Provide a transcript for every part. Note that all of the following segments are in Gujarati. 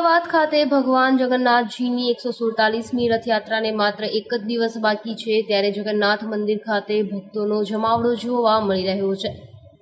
અમદાવાદ ખાતે ભગવાન જગન્નાથજીની એકસો સુડતાલીસમી રથયાત્રાને માત્ર એક જ દિવસ બાકી છે, ત્યારે જગન્નાથ મંદિર ખાતે ભક્તોનો જમાવડો જોવા મળી રહ્યો છે.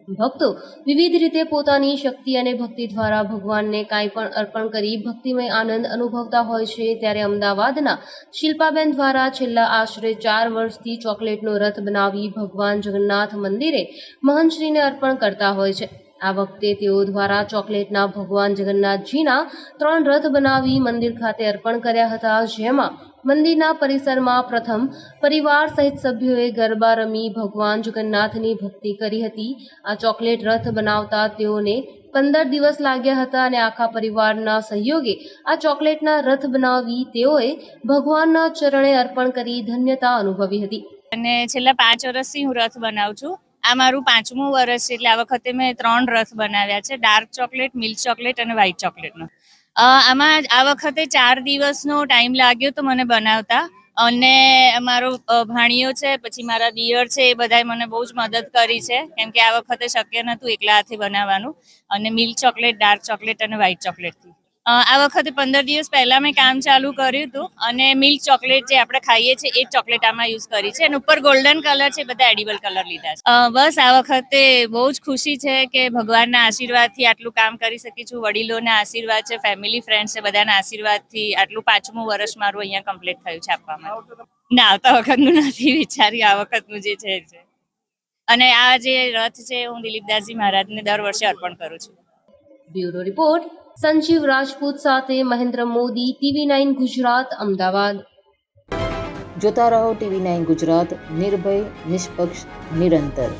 ભક્તો વિવિધ રીતે પોતાની શક્તિ અને ભક્તિ દ્વારા ભગવાનને કાંઈ પણ અર્પણ કરી ભક્તિમય આનંદ અનુભવતા હોય છે, ત્યારે અમદાવાદના શિલ્પાબેન દ્વારા છેલ્લા આશરે ચાર વર્ષથી ચોકલેટનો રથ બનાવી ભગવાન જગન્નાથ મંદિરે મહંશ્રીને અર્પણ કરતા હોય છે. આ વખતે તેઓ દ્વારા ચોકલેટના ભગવાન જગન્નાથજીના ત્રણ રથ બનાવી મંદિર ખાતે અર્પણ કર્યા હતા, જેમાં મંદિરના પરિસરમાં પ્રથમ પરિવાર સહિત સભ્યોએ ગરબા રમી ભગવાન જગન્નાથની ભક્તિ કરી હતી. આ ચોકલેટ રથ બનાવતા તેઓને પંદર દિવસ લાગ્યા હતા અને આખા પરિવારના સહયોગે આ ચોકલેટના રથ બનાવી તેઓએ ભગવાનના ચરણે અર્પણ કરી ધન્યતા અનુભવી હતી. અને છેલ્લા પાંચ વર્ષથી હું રથ બનાવું છું. આ મારું પાંચમું વર્ષ છે, એટલે આ વખતે મેં ત્રણ રસ બનાવ્યા છે, ડાર્ક ચોકલેટ, મિલ્ક ચોકલેટ અને વ્હાઇટ ચોકલેટનો. આમાં આ વખતે ચાર દિવસનો ટાઈમ લાગ્યો તો મને બનાવતા. અને મારો ભાણીઓ છે, પછી મારા દિયર છે, એ બધાએ મને બહુ જ મદદ કરી છે, કેમ કે આ વખતે શક્ય નહોતું એકલા હાથે બનાવવાનું. અને મિલ્ક ચોકલેટ, ડાર્ક ચોકલેટ અને વ્હાઇટ ચોકલેટથી. આ વખતે પંદર દિવસ પહેલા મેં કામ ચાલુ કર્યું હતું અને મિલ્ક ચોકલેટ જે આપણે ખાઈએ છીએ એ ચોકલેટ આમાં યુઝ કરી છે. અને ઉપર ગોલ્ડન કલર છે બધા એડિબલ કલર લીધા છે. બસ આ વખતે બહુ જ ખુશી છે કે ભગવાનના આશીર્વાદથી આટલું કામ કરી શકી છું. વડીલોના આશીર્વાદ છે ફેમિલી ફ્રેન્ડ છે, બધાના આશીર્વાદથી આટલું પાંચમું વર્ષ મારું અહીંયા કમ્પ્લીટ થયું છે આપવામાં ના, આવતા વખતનું નથી વિચાર્યું. આ વખતનું જે છે. અને આ જે રથ છે, હું દિલીપદાસજી મહારાજને દર વર્ષે અર્પણ કરું છું. બ્યુરો રિપોર્ટ, સંજીવ રાજપૂત સાથે મહેન્દ્ર મોદી, ટીવી નાઇન ગુજરાત, અમદાવાદ. જોતા રહો ટીવી નાઇન ગુજરાત, નિર્ભય, નિષ્પક્ષ, નિરંતર.